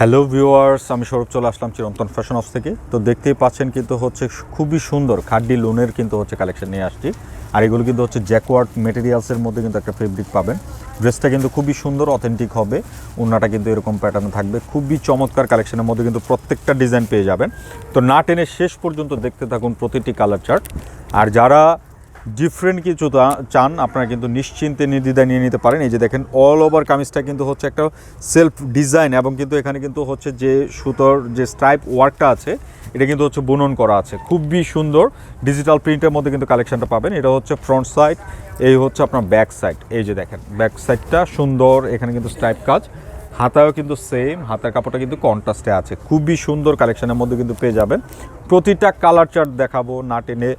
Hello viewers আমি সৌরভ, চলে আসলাম চিরন্তন ফ্যাশন হাউস থেকে। তো দেখতেই পাচ্ছেন কিন্তু হচ্ছে খুবই সুন্দর খাড্ডি লোনের কিন্তু হচ্ছে কালেকশন নিয়ে আসছি। আর এগুলো কিন্তু হচ্ছে জ্যাকওয়ার্ড মেটেরিয়ালসের মধ্যে কিন্তু একটা ফেব্রিক পাবেন। ড্রেসটা কিন্তু খুবই সুন্দর অথেন্টিক হবে। ওনাটা কিন্তু এরকম প্যাটার্নে থাকবে। খুবই চমৎকার কালেকশনের মধ্যে কিন্তু প্রত্যেকটা ডিজাইন পেয়ে যাবেন। তো না টেনে শেষ পর্যন্ত দেখতে থাকুন প্রতিটি কালার চার্ট আর যারা ডিফারেন্ট কিছু তা- চান, আপনারা কিন্তু নিশ্চিন্তে নির্দ্বিধায় নিয়ে নিতে পারেন। এই যে দেখেন অল ওভার কামিজটা কিন্তু হচ্ছে একটা সেলফ ডিজাইন এবং কিন্তু এখানে কিন্তু হচ্ছে যে সুতোর যে স্ট্রাইপ ওয়ার্কটা আছে, এটা কিন্তু হচ্ছে বুনন করা আছে। খুবই সুন্দর ডিজিটাল প্রিন্টের মধ্যে কিন্তু কালেকশনটা পাবেন। এটা হচ্ছে ফ্রন্ট সাইড এই হচ্ছে আপনার ব্যাক সাইড এই যে দেখেন ব্যাক সাইডটা সুন্দর, এখানে কিন্তু স্ট্রাইপ কাজ। হাতায়ও কিন্তু সেম হাতার কাপড়টা কিন্তু কন্ট্রাস্টে আছে। খুবই সুন্দর কালেকশনের মধ্যে কিন্তু পেয়ে যাবেন। প্রতিটা কালার চার্ট দেখাবো, না টেনে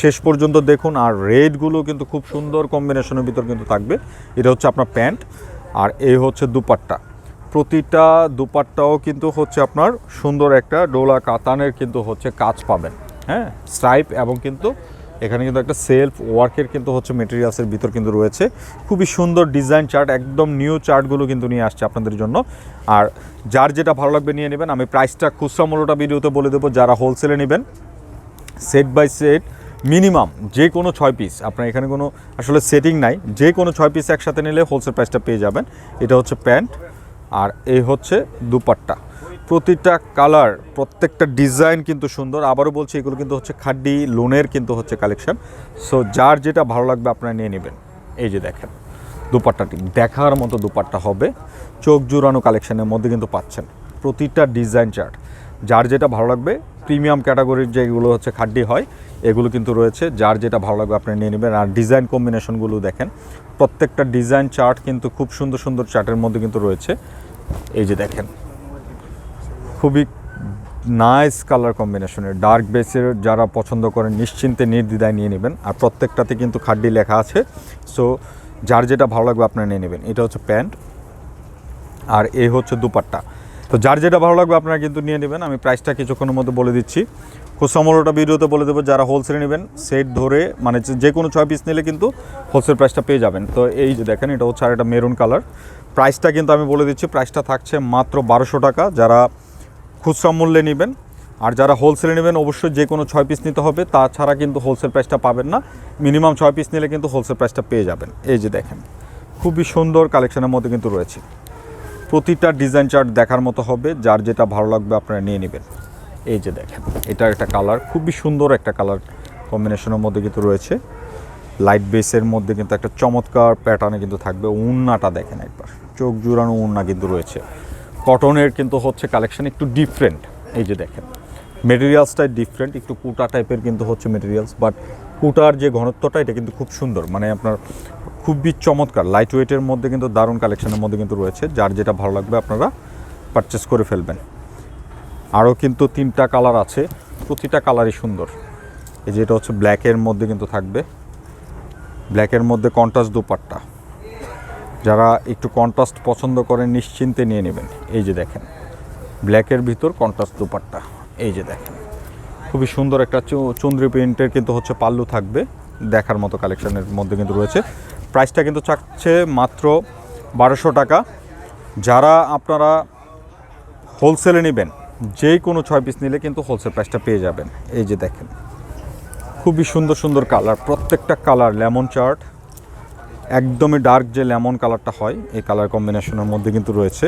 শেষ পর্যন্ত দেখুন, আর রেডগুলো কিন্তু খুব সুন্দর কম্বিনেশনের ভিতর কিন্তু থাকবে। এটা হচ্ছে আপনার প্যান্ট, আর এই হচ্ছে দুপাট্টা। প্রতিটা দুপাট্টাও কিন্তু হচ্ছে আপনার সুন্দর একটা ডোলা কাতানের কিন্তু হচ্ছে কাজ পাবেন। হ্যাঁ স্ট্রাইপ এবং কিন্তু এখানে কিন্তু একটা সেলফ ওয়ার্কের কিন্তু হচ্ছে মেটেরিয়ালসের ভিতর কিন্তু রয়েছে। খুবই সুন্দর ডিজাইন চার্ট একদম নিউ চার্টগুলো কিন্তু নিয়ে আসছে আপনাদের জন্য। আর যার যেটা ভালো লাগবে নিয়ে নেবেন, আমি প্রাইসটা খুচরা মূল্যটা ভিডিওতে বলে দেবো, যারা হোলসেলে নেবেন। সেট বাই সেট মিনিমাম যে কোনো ছয় পিস আপনার এখানে কোনো আসলে সেটিং নাই, যে কোনো ছয় পিস একসাথে নিলে হোলসেল প্রাইসটা পেয়ে যাবেন। এটা হচ্ছে প্যান্ট, আর এই হচ্ছে দুপাট্টা। প্রতিটা কালার, প্রত্যেকটা ডিজাইন কিন্তু সুন্দর। আবারও বলছি, এগুলো কিন্তু হচ্ছে খাড্ডি, লোনের কিন্তু হচ্ছে কালেকশন। সো যার যেটা ভালো লাগবে আপনারা নিয়ে নেবেন। এই যে দেখেন দুপাট্টাটি দেখার মতো দুপাট্টা হবে। চোখ জুড়ানো কালেকশনের মধ্যে কিন্তু পাচ্ছেন প্রতিটা ডিজাইন চার্ট। যার যেটা ভালো লাগবে, প্রিমিয়াম ক্যাটাগরির যেগুলো হচ্ছে খাড্ডি হয়, এগুলো কিন্তু রয়েছে। যার যেটা ভালো লাগবে আপনি নিয়ে নেবেন। আর ডিজাইন কম্বিনেশনগুলো দেখেন, প্রত্যেকটা ডিজাইন চার্ট কিন্তু খুব সুন্দর সুন্দর চার্টের মধ্যে কিন্তু রয়েছে। এই যে দেখেন খুবই নাইস কালার কম্বিনেশনের ডার্ক বেসের যারা পছন্দ করেন, নিশ্চিন্তে নির্দ্বিধায় নিয়ে নেবেন। আর প্রত্যেকটাতে কিন্তু খাড্ডি লেখা আছে। সো যার যেটা ভালো লাগবে আপনারা নিয়ে নেবেন। এটা হচ্ছে প্যান্ট। আর এই হচ্ছে দুপাট্টা। তো যার যেটা ভালো লাগবে আপনারা কিন্তু নিয়ে নেবেন। আমি প্রাইসটা কিছুক্ষণের মধ্যে বলে দিচ্ছি। খুচরা ভিডিওতে বলে দেবো, যারা হোলসেলে নেবেন সেট ধরে মানে যে কোনো ছয় পিস নিলে কিন্তু হোলসেল প্রাইসটা পেয়ে যাবেন। তো এই যে দেখেন, এটা হচ্ছে আর একটা মেরুন কালার প্রাইসটা কিন্তু আমি বলে দিচ্ছি। প্রাইসটা থাকছে মাত্র বারোশো টাকা। যারা খুচরা মূল্যে নেবেন। আর যারা হোলসেলে নেবেন, অবশ্যই যে কোনো ছয় পিস নিতে হবে। তাছাড়া কিন্তু হোলসেল প্রাইসটা পাবেন না। মিনিমাম ছয় পিস নিলে কিন্তু হোলসেল প্রাইসটা পেয়ে যাবেন। এই যে দেখেন, খুবই সুন্দর কালেকশনের মধ্যে কিন্তু রয়েছে। প্রতিটা ডিজাইন চার্ট দেখার মতো হবে, যার যেটা ভালো লাগবে আপনারা নিয়ে নেবেন। এই যে দেখেন, এটার একটা কালার খুবই সুন্দর একটা কালার কম্বিনেশনের মধ্যে কিন্তু রয়েছে। লাইট বেসের মধ্যে কিন্তু একটা চমৎকার প্যাটার্নে কিন্তু থাকবে। উন্নাটা দেখেন একবার। চোখ জুড়ানো উন্না কিন্তু রয়েছে। কটনের কিন্তু হচ্ছে কালেকশন একটু ডিফারেন্ট এই যে দেখেন মেটেরিয়ালসটাই ডিফারেন্ট একটু কুটা টাইপের কিন্তু হচ্ছে মেটেরিয়ালস বাট কুটার যে ঘনত্বটা, এটা কিন্তু খুব সুন্দর। মানে আপনার খুবই চমৎকার লাইট ওয়েটের মধ্যে কিন্তু দারুণ কালেকশনের মধ্যে কিন্তু রয়েছে, যার যেটা ভালো লাগবে আপনারা পারচেস করে ফেলবেন। আরও কিন্তু তিনটা কালার আছে, প্রতিটা কালারই সুন্দর। এই যে এটা হচ্ছে ব্ল্যাকের মধ্যে কিন্তু থাকবে। ব্ল্যাকের মধ্যে কন্ট্রাস্ট দুপাট্টা। যারা একটু কন্ট্রাস্ট পছন্দ করেন, নিশ্চিন্তে নিয়ে নেবেন। এই যে দেখেন ব্ল্যাকের ভিতর কন্ট্রাস্ট দুপাট্টা। এই যে দেখেন, খুবই সুন্দর একটা চু- চুনরি প্রিন্টের কিন্তু হচ্ছে পাল্লু থাকবে, দেখার মতো কালেকশনের মধ্যে কিন্তু রয়েছে। প্রাইসটা কিন্তু চাচ্ছে মাত্র বারোশো টাকা। যারা আপনারা হোলসেলে নেবেন যে কোনো ছয় পিস নিলে কিন্তু হোলসেল প্রাইসটা পেয়ে যাবেন। এই যে দেখেন, খুবই সুন্দর সুন্দর কালার প্রত্যেকটা কালার লেমন চার্ট একদমই ডার্ক যে লেমন কালারটা হয়, এই কালার কম্বিনেশনের মধ্যে কিন্তু রয়েছে।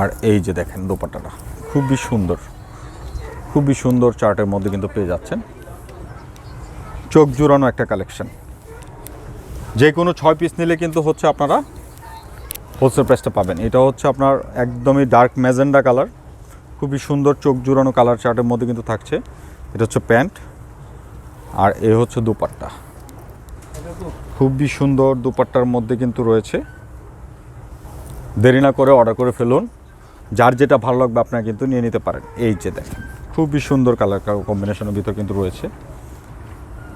আর এই যে দেখেন দোপাট্টাটা, খুবই সুন্দর। খুবই সুন্দর চার্টের মধ্যে কিন্তু পেয়ে যাচ্ছেন। চোখ জুড়ানো একটা কালেকশন যে কোনো ছয় পিস নিলে কিন্তু হচ্ছে আপনারা হোলসেল প্রাইসটা পাবেন। এটা হচ্ছে আপনার একদমই ডার্ক ম্যাজেন্ডা কালার খুবই সুন্দর চোখ জুড়ানো কালার চার্টের মধ্যে কিন্তু থাকছে। এটা হচ্ছে প্যান্ট, আর এ হচ্ছে দুপাট্টা। খুবই সুন্দর দুপাট্টার মধ্যে কিন্তু রয়েছে। দেরি না করে অর্ডার করে ফেলুন। যার যেটা ভালো লাগবে আপনারা কিন্তু নিয়ে নিতে পারেন। এই যে দেখেন, খুবই সুন্দর কালার কম্বিনেশনের ভিতর কিন্তু রয়েছে।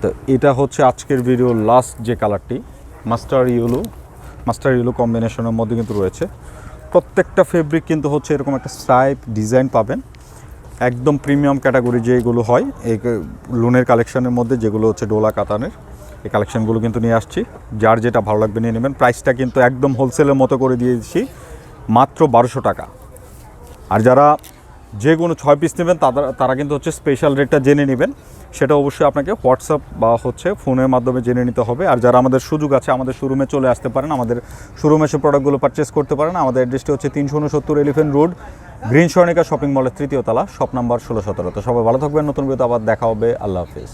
তো এটা হচ্ছে আজকের ভিডিও লাস্ট যে কালারটি মাস্টার ইউলো মাস্টার ইউলো কম্বিনেশনের মধ্যে কিন্তু রয়েছে। প্রত্যেকটা ফেব্রিক কিন্তু হচ্ছে এরকম একটা স্ট্রাইপ ডিজাইন পাবেন। একদম প্রিমিয়াম ক্যাটাগরি যেগুলো হয়, এই লোনের কালেকশনের মধ্যে যেগুলো হচ্ছে ডোলা কাতানের। এই কালেকশনগুলো কিন্তু নিয়ে আসছি। যার যেটা ভালো লাগবে নিয়ে নেবেন। প্রাইসটা কিন্তু একদম হোলসেলের মতো করে দিয়ে দিচ্ছি। মাত্র বারোশো টাকা। আর যারা যে কোনো ছয় পিস নেবেন তারা তারা কিন্তু হচ্ছে স্পেশাল রেটটা জেনে নেবেন। সেটা অবশ্যই আপনাকে হোয়াটসঅ্যাপ বা হচ্ছে ফোনের মাধ্যমে জেনে নিতে হবে। আর যারা আমাদের সুযোগ আছে, আমাদের শোরুমে চলে আসতে পারেন, আমাদের শোরুমে এসে প্রোডাক্টগুলো পারচেস করতে পারেন। আমাদের অ্যাড্রেসটি হচ্ছে তিনশো উনসত্তর Elephant Road green Swarnika shopping মলের তৃতীয় তলা শপ নাম্বার ষোলো সতেরো। তো সবাই ভালো থাকবেন, নতুন ভিডিওতে আবার দেখা হবে। আল্লাহ হাফিজ।